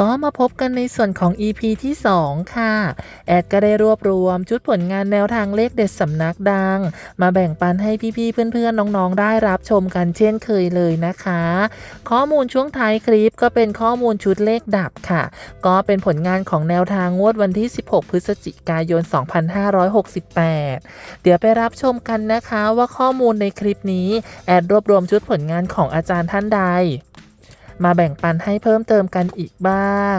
ก็มาพบกันในส่วนของ EP ที่ 2 ค่ะ แอดก็ได้รวบรวมชุดผลงานแนวทางเลขเด็ดสำนักดัง มาแบ่งปันให้พี่ๆเพื่อนๆน้องๆ ได้รับชมกันเช่นเคยเลยนะคะ ข้อมูลช่วงท้ายคลิปก็เป็นข้อมูลชุดเลขดับค่ะ ก็เป็นผลงานของแนวทางงวดวันที่ 16 พฤศจิกายน 2568 เดี๋ยวไปรับชมกันนะคะว่าข้อมูลในคลิปนี้ แอดรวบรวมชุดผลงานของอาจารย์ท่านใด มาแบ่งปันให้เพิ่มเติมกันอีกบ้าง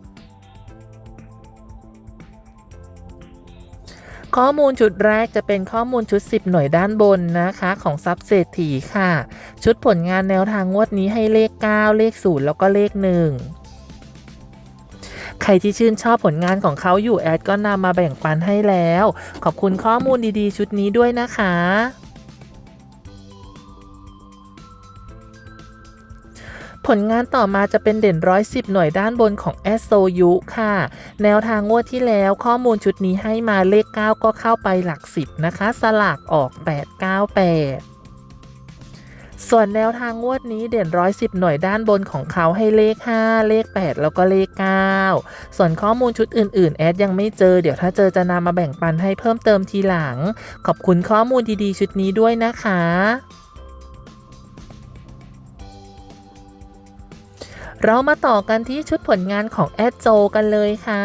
ข้อมูลชุดแรกจะเป็นข้อมูลชุด 10 หน่วยด้านบนนะคะ ของซับเศรษฐีค่ะ ชุดผลงานแนวทางงวดนี้ให้เลข 9 เลข 0 แล้วก็เลข 1 ใครที่ชื่นชอบผลงานของเขาอยู่แอดก็นำมาแบ่งปันให้แล้ว ขอบคุณข้อมูลดีๆ ชุดนี้ด้วยนะคะ ผลงานต่อมาจะเป็นเด่นร้อยสิบหน่วยด้านบนของ s อ u ค่ะ แนวทางงวดที่แล้วข้อมูลชุดนี้ให้มาเลข 9 ก็เข้าไปหลักสิบนะคะ สลากออก 898ส่วนแนวทางงวดนี้เด่นร้อยสิบหน่วยด้านบนของเขาให้เลข 5 เลข 8 แล้วก็เลข 9 ส่วนข้อมูลชุดอื่น ๆ แอดยังไม่เจอ เดี๋ยวถ้าเจอจะนำมาแบ่งปันให้เพิ่มเติมทีหลัง ขอบคุณข้อมูลดี ๆ ชุดนี้ด้วยนะคะ เรามาต่อกันที่ชุดผลงานของแอดโจกันเลยค่ะ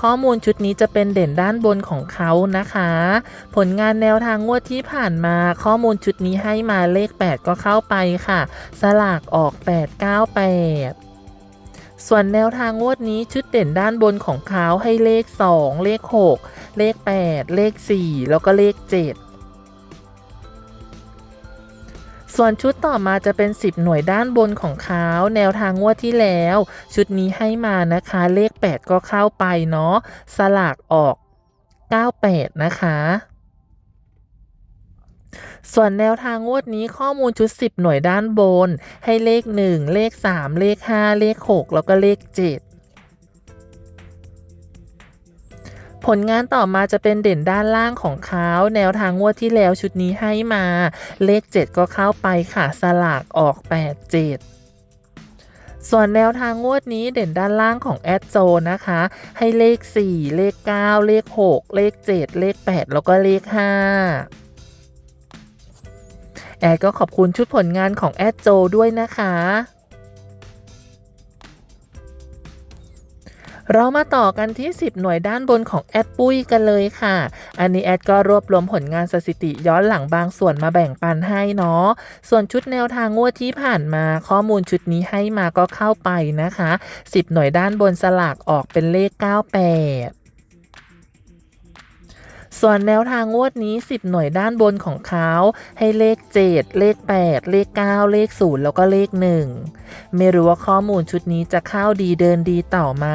ข้อมูลชุดนี้จะเป็นเด่นด้านบนของเขานะคะ ผลงานแนวทางงวดที่ผ่านมา ข้อมูลชุดนี้ให้มาเลข 8 ก็เข้าไปค่ะ สลากออก 898ส่วนแนวทางงวดนี้ชุดเด่นด้านบนของเขาให้เลข 2 เลข 6 เลข 8 เลข 4 แล้วก็เลข 7 ส่วนชุดต่อมาจะเป็น 10 หน่วยด้านบนของเขาแนวทางงวดที่แล้ว ชุดนี้ให้มานะคะ เลข 8 ก็เข้าไปเนาะสลากออก 98 นะคะส่วนแนวทางงวดนี้ข้อมูลชุด 10 หน่วยด้านบน ให้เลข 1 เลข 3 เลข 5 เลข 6 แล้วก็เลข 7 ผลงานต่อมาจะเป็นเด่นด้านล่างของเขาแนวทางงวดที่แล้วชุดนี้ให้มา เลข 7 ก็เข้าไปค่ะ สลากออก 87ส่วนแนวทางงวดนี้เด่นด้านล่างของแอดโจนะคะ ให้เลข 4 เลข 9 เลข 6 เลข 7 เลข 8 แล้วก็เลข 5 แอดก็ขอบคุณชุดผลงานของแอดโจด้วยนะคะ เรามาต่อกันที่ 10 หน่วยด้านบนของแอดปุ้ยกันเลยค่ะ อันนี้แอดก็รวบรวมผลงานสถิติย้อนหลังบางส่วนมาแบ่งปันให้เนาะ ส่วนชุดแนวทางงวดที่ผ่านมาข้อมูลชุดนี้ให้มาก็เข้าไปนะคะ 10 หน่วยด้านบนสลากออกเป็นเลข 98 ส่วนแนวทางงวดนี้ 10 หน่วยด้านบนของเขาให้เลข 7 เลข 8 เลข 9 เลข 0 แล้วก็เลข 1 ไม่รู้ว่าข้อมูลชุดนี้จะเข้าดีเดินดีต่อไหม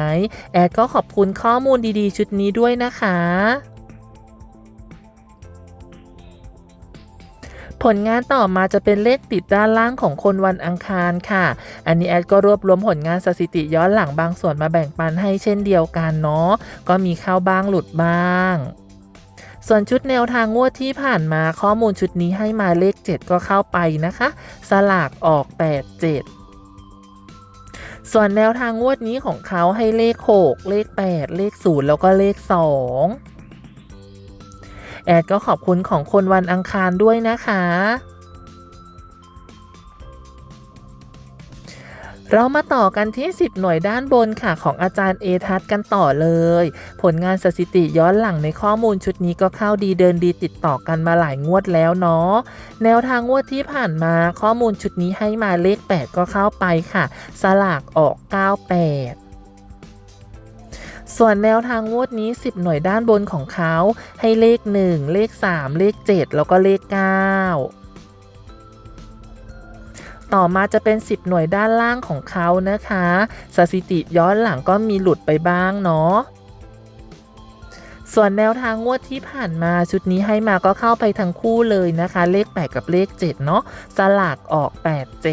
แอดก็ขอบคุณข้อมูลดีๆ ชุดนี้ด้วยนะคะผลงานต่อมาจะเป็นเลขติดด้านล่างของคนวันอังคารค่ะ อันนี้แอดก็รวบรวมผลงานสถิติย้อนหลังบางส่วนมาแบ่งปันให้เช่นเดียวกันเนาะ ก็มีเข้าบ้างหลุดบ้าง ส่วนชุดแนวทางงวดที่ผ่านมาข้อมูลชุดนี้ให้มาเลข 7 ก็เข้าไปนะคะ สลากออก 87 ส่วนแนวทางงวดนี้ของเขาให้เลข 6 เลข 8 เลข 0 แล้วก็เลข 2 แอดก็ขอบคุณของคนวันอังคารด้วยนะคะ เรามาต่อกันที่ 10 หน่วยด้านบนค่ะของอาจารย์เอทัศน์กันต่อเลย ผลงานสถิติย้อนหลังในข้อมูลชุดนี้ก็เข้าดีเดินดีติดต่อกันมาหลายงวดแล้วเนาะแนวทางงวดที่ผ่านมาข้อมูลชุดนี้ให้มาเลข 8 ก็เข้าไปค่ะ สลากออก 98ส่วนแนวทางงวดนี้ 10 หน่วยด้านบนของเขา ให้เลข 1 เลข 3 เลข 7 แล้วก็เลข 9 ต่อมาจะเป็น 10 หน่วยด้านล่างของเขานะคะ สถิติย้อนหลังก็มีหลุดไปบ้างเนาะส่วนแนวทางงวดที่ผ่านมาชุดนี้ให้มาก็เข้าไปทั้งคู่เลยนะคะ เลข 8 กับเลข 7 เนาะสลากออก 8 7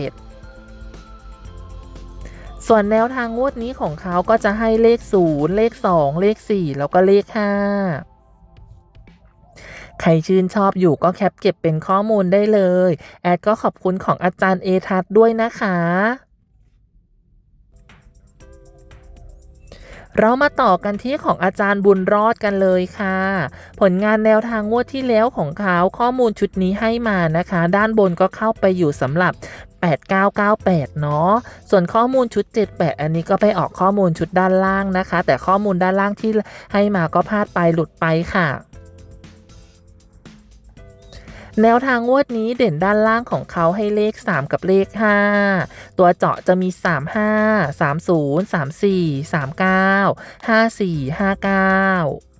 ส่วนแนวทางงวดนี้ของเขาก็จะให้เลข 0 เลข 2 เลข 4 แล้วก็เลข 5 ใครชื่นชอบอยู่ก็แคปเก็บเป็นข้อมูลได้เลย แอดก็ขอบคุณของอาจารย์เอทัศด้วยนะคะเรามาต่อกันที่ของอาจารย์บุญรอดกันเลยค่ะ ผลงานแนวทางงวดที่แล้วของเขาข้อมูลชุดนี้ให้มานะคะ ด้านบนก็เข้าไปอยู่สำหรับ 8998 เนาะ ส่วนข้อมูลชุด 78 อันนี้ก็ไปออกข้อมูลชุดด้านล่างนะคะ แต่ข้อมูลด้านล่างที่ให้มาก็พลาดไปหลุดไปค่ะ แนวทางงวดนี้เด่นด้านล่างของเขาให้เลข 3 กับเลข 5 ตัวเจาะจะมี 35 30 34 39 54 59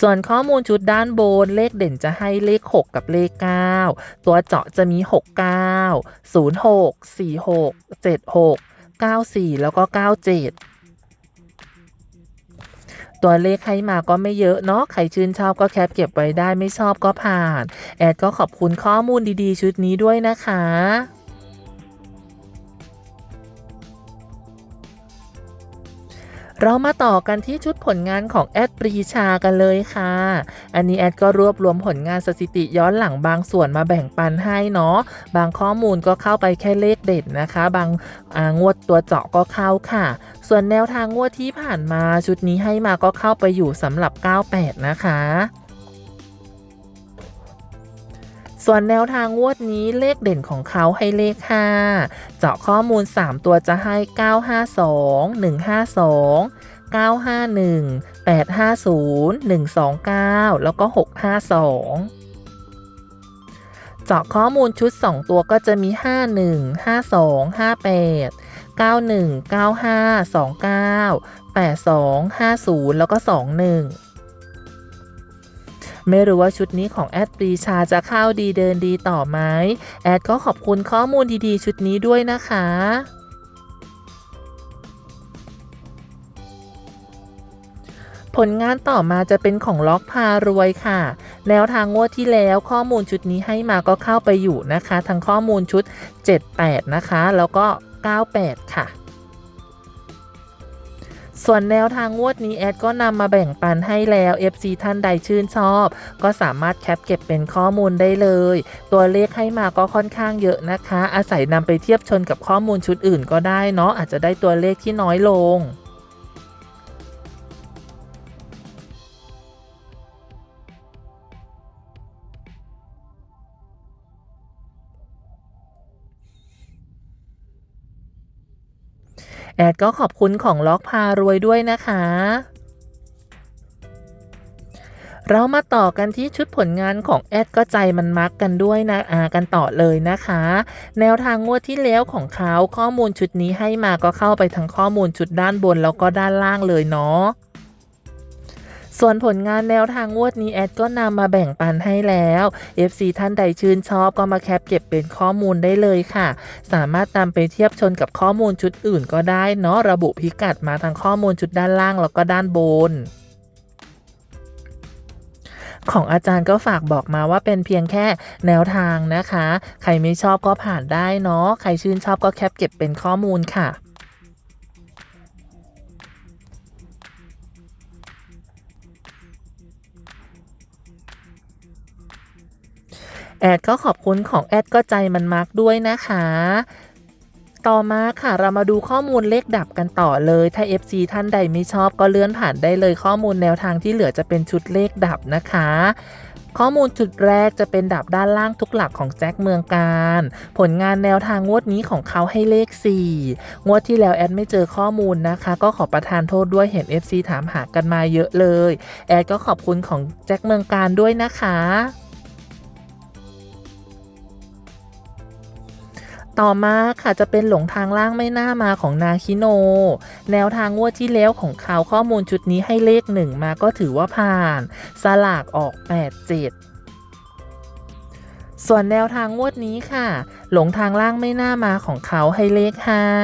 ส่วนข้อมูลชุดด้านบนเลขเด่นจะให้เลข 6 กับเลข 9 ตัวเจาะจะมี 69 06 46 76 94แล้วก็ 97 ตัวเลขให้มาก็ไม่เยอะเนาะ ใครชื่นชอบก็แคปเก็บไว้ได้ ไม่ชอบก็ผ่าน แอดก็ขอบคุณข้อมูลดีๆ ชุดนี้ด้วยนะคะ เรามาต่อกันที่ชุดผลงานของแอดปรีชากันเลยค่ะ อันนี้แอดก็รวบรวมผลงานสถิติย้อนหลังบางส่วนมาแบ่งปันให้เนาะ บางข้อมูลก็เข้าไปแค่เลขเด็ดนะคะ บางางวดตัวเจาะก็เข้าค่ะ ส่วนแนวทางงวดที่ผ่านมาชุดนี้ให้มาก็เข้าไปอยู่สำหรับ 98 นะคะ ส่วนแนวทางงวดนี้เลขเด่นของเขาให้เลข 5 เจาะข้อมูล 3 ตัวจะให้ 952 152 951 850 129 แล้วก็ 652เจาะข้อมูลชุด 2 ตัวก็จะมี 51 52 58 91 95 29 82 50 แล้วก็ 21 ไม่รู้ว่าชุดนี้ของแอดปรีชาจะเข้าดีเดินดีต่อไหมแอดก็ขอบคุณข้อมูลดีๆ ชุดนี้ด้วยนะคะผลงานต่อมาจะเป็นของล็อกพารวยค่ะ แนวทางงวดที่แล้วข้อมูลชุดนี้ให้มาก็เข้าไปอยู่นะคะ ทั้งข้อมูลชุด 78 นะคะ แล้วก็ 98 ค่ะ ส่วนแนวทางงวดนี้แอดก็นำมาแบ่งปันให้แล้ว FC ท่านใดชื่นชอบ ก็สามารถแคปเก็บเป็นข้อมูลได้เลย ตัวเลขให้มาก็ค่อนข้างเยอะนะคะ อาศัยนำไปเทียบชนกับข้อมูลชุดอื่นก็ได้เนาะอาจจะได้ตัวเลขที่น้อยลง แอดก็ขอบคุณของล็อกพารวยด้วยนะคะ เรามาต่อกันที่ชุดผลงานของแอดก็ใจมันมักกันด้วยนะอากันต่อเลยนะคะ แนวทางงวดที่แล้วของเขาข้อมูลชุดนี้ให้มาก็เข้าไปทั้งข้อมูลชุดด้านบนแล้วก็ด้านล่างเลยเนาะ ส่วนผลงานแนวทางงวดนี้แอดก็นำมาแบ่งปันให้แล้ว FC ท่านใดชื่นชอบก็มาแคปเก็บเป็นข้อมูลได้เลยค่ะ สามารถนำไปเทียบชนกับข้อมูลชุดอื่นก็ได้เนาะระบุพิกัดมาทางข้อมูลชุดด้านล่างแล้วก็ด้านบนของอาจารย์ก็ฝากบอกมาว่าเป็นเพียงแค่แนวทางนะคะ ใครไม่ชอบก็ผ่านได้เนาะ ใครชื่นชอบก็แคปเก็บเป็นข้อมูลค่ะ แอดก็ขอบคุณของแอดก็ใจมันมาร์กด้วยนะคะ ต่อมาค่ะเรามาดูข้อมูลเลขดับกันต่อเลย ถ้า FC ท่านใดไม่ชอบก็เลื่อนผ่านได้เลยข้อมูลแนวทางที่เหลือจะเป็นชุดเลขดับนะคะข้อมูลจุดแรกจะเป็นดับด้านล่างทุกหลักของแจ็คเมืองการ ผลงานแนวทางงวดนี้ของเขาให้เลข 4 งวดที่แล้วแอดไม่เจอข้อมูลนะคะ ก็ขอประทานโทษด้วยเห็น FC ถามหากันมาเยอะเลย แอดก็ขอบคุณของแจ็คเมืองการด้วยนะคะ ต่อมาค่ะจะเป็นหลงทางล่างไม่น่ามาของนาคิโน แนวทางงวดที่แล้วของเขาข้อมูลชุดนี้ให้เลขหนึ่งมาก็ถือว่าผ่าน สลากออก 8 7ส่วนแนวทางงวดนี้ค่ะ หลงทางล่างไม่น่ามาของเขาให้เลข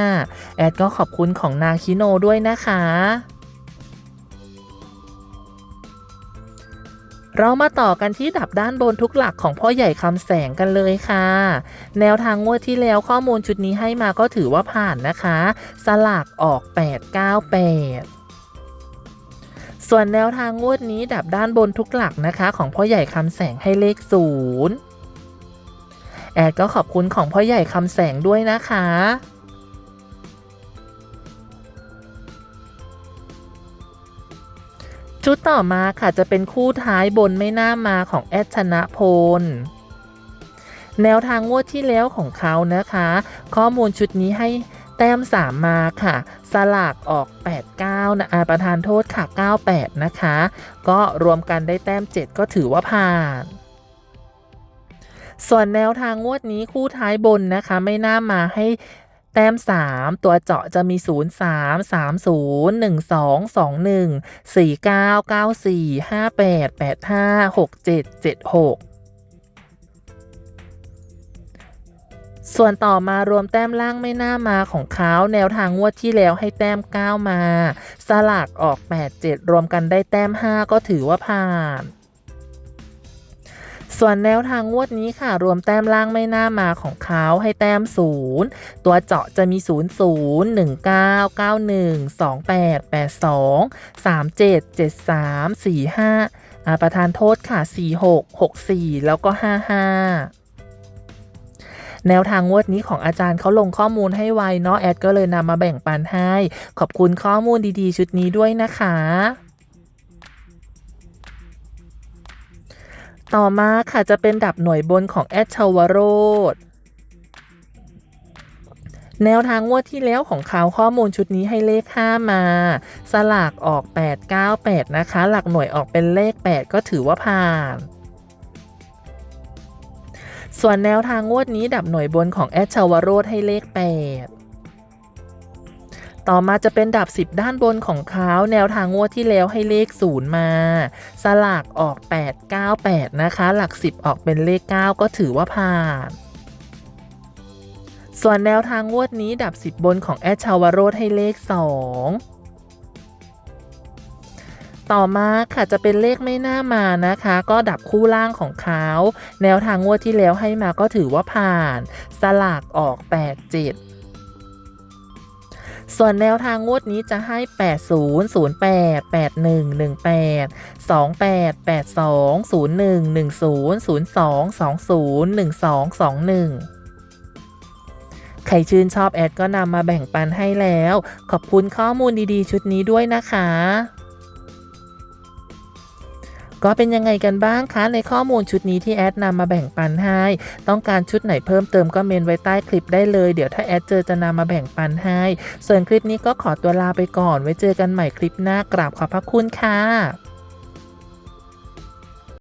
5 แอดก็ขอบคุณของนาคิโนด้วยนะคะ เรามาต่อกันที่ดับด้านบนทุกหลักของพ่อใหญ่คำแสงกันเลยค่ะ แนวทางงวดที่แล้วข้อมูลชุดนี้ให้มาก็ถือว่าผ่านนะคะ สลากออก 898ส่วนแนวทางงวดนี้ดับด้านบนทุกหลักนะคะ ของพ่อใหญ่คำแสงให้เลขศูนย์แอดก็ขอบคุณของพ่อใหญ่คำแสงด้วยนะคะ ชุดต่อมาค่ะจะเป็นคู่ท้ายบนไม่น่ามาของแอดชนะพล แนวทางงวดที่แล้วของเขานะคะ ข้อมูลชุดนี้ให้แต้ม 3 มาค่ะ สลากออก 89 นะอาประธานโทษค่ะ 98 นะคะ ก็รวมกันได้แต้ม 7 ก็ถือว่าผ่าน ส่วนแนวทางงวดนี้คู่ท้ายบนนะคะ ไม่น่ามาให้ แต้ม 3 ตัวเจาะจะมี 0 3 3 0 1 2 2 1 4 9 9 4 5 8 8 5 6 7 7 6 ส่วนต่อมารวมแต้มล่างไม่น่ามาของเขาแนวทางงวดที่แล้วให้แต้ม 9 มา สลากออก 8 7 รวมกันได้แต้ม 5 ก็ถือว่าผ่าน ส่วนแนวทางงวดนี้ค่ะ รวมแต้มล่างไม่น่ามาของเขาให้แต้ม 0 ตัวเจาะจะมี 0 0 1 9 9 1 2 8 8 2 3 7 7 3 4 5อ่าประธานโทษค่ะ 4 6 6 4 แล้วก็ 5 5แนวทางงวดนี้ของอาจารย์เขาลงข้อมูลให้ไวเนาะแอดก็เลยนำมาแบ่งปันให้ ขอบคุณข้อมูลดีๆ ชุดนี้ด้วยนะคะ ต่อมาค่ะจะเป็นดับหน่วยบนของแอดชาวโรดแนวทางงวดที่แล้วของเขาข้อมูลชุดนี้ให้เลข 5 มา สลากออก 898 นะคะ หลักหน่วยออกเป็นเลข 8 ก็ถือว่าผ่าน ส่วนแนวทางงวดนี้ดับหน่วยบนของแอดชาวโรดให้เลข 8 ต่อมาจะเป็นดับ 10 ด้านบนของเขาแนวทางงวดที่แล้วให้เลข 0 มา สลากออก 898 นะคะ หลัก 10 ออกเป็นเลข 9 ก็ถือว่าผ่านส่วนแนวทางงวดนี้ดับ 10 บนของแอดชาวโรดให้เลข 2 ต่อมาค่ะจะเป็นเลขไม่น่ามานะคะ ก็ดับคู่ล่างของเขาแนวทางงวดที่แล้วให้มาก็ถือว่าผ่าน สลากออก 87 ส่วนแนวทางงวดนี้จะให้ 80 08 81 18 28 82 01 10 02 20 12 21ใครชื่นชอบแอดก็นำมาแบ่งปันให้แล้ว ขอบคุณข้อมูลดีๆ ชุดนี้ด้วยนะคะ ก็เป็นยังไงกันบ้างคะในข้อมูลชุดนี้ที่แอดนำมาแบ่งปันให้ ต้องการชุดไหนเพิ่มเติมก็เมนไว้ใต้คลิปได้เลยเดี๋ยวถ้าแอดเจอจะนำมาแบ่งปันให้ ส่วนคลิปนี้ก็ขอตัวลาไปก่อน ไว้เจอกันใหม่คลิปหน้ากราบขอบพระคุณค่ะ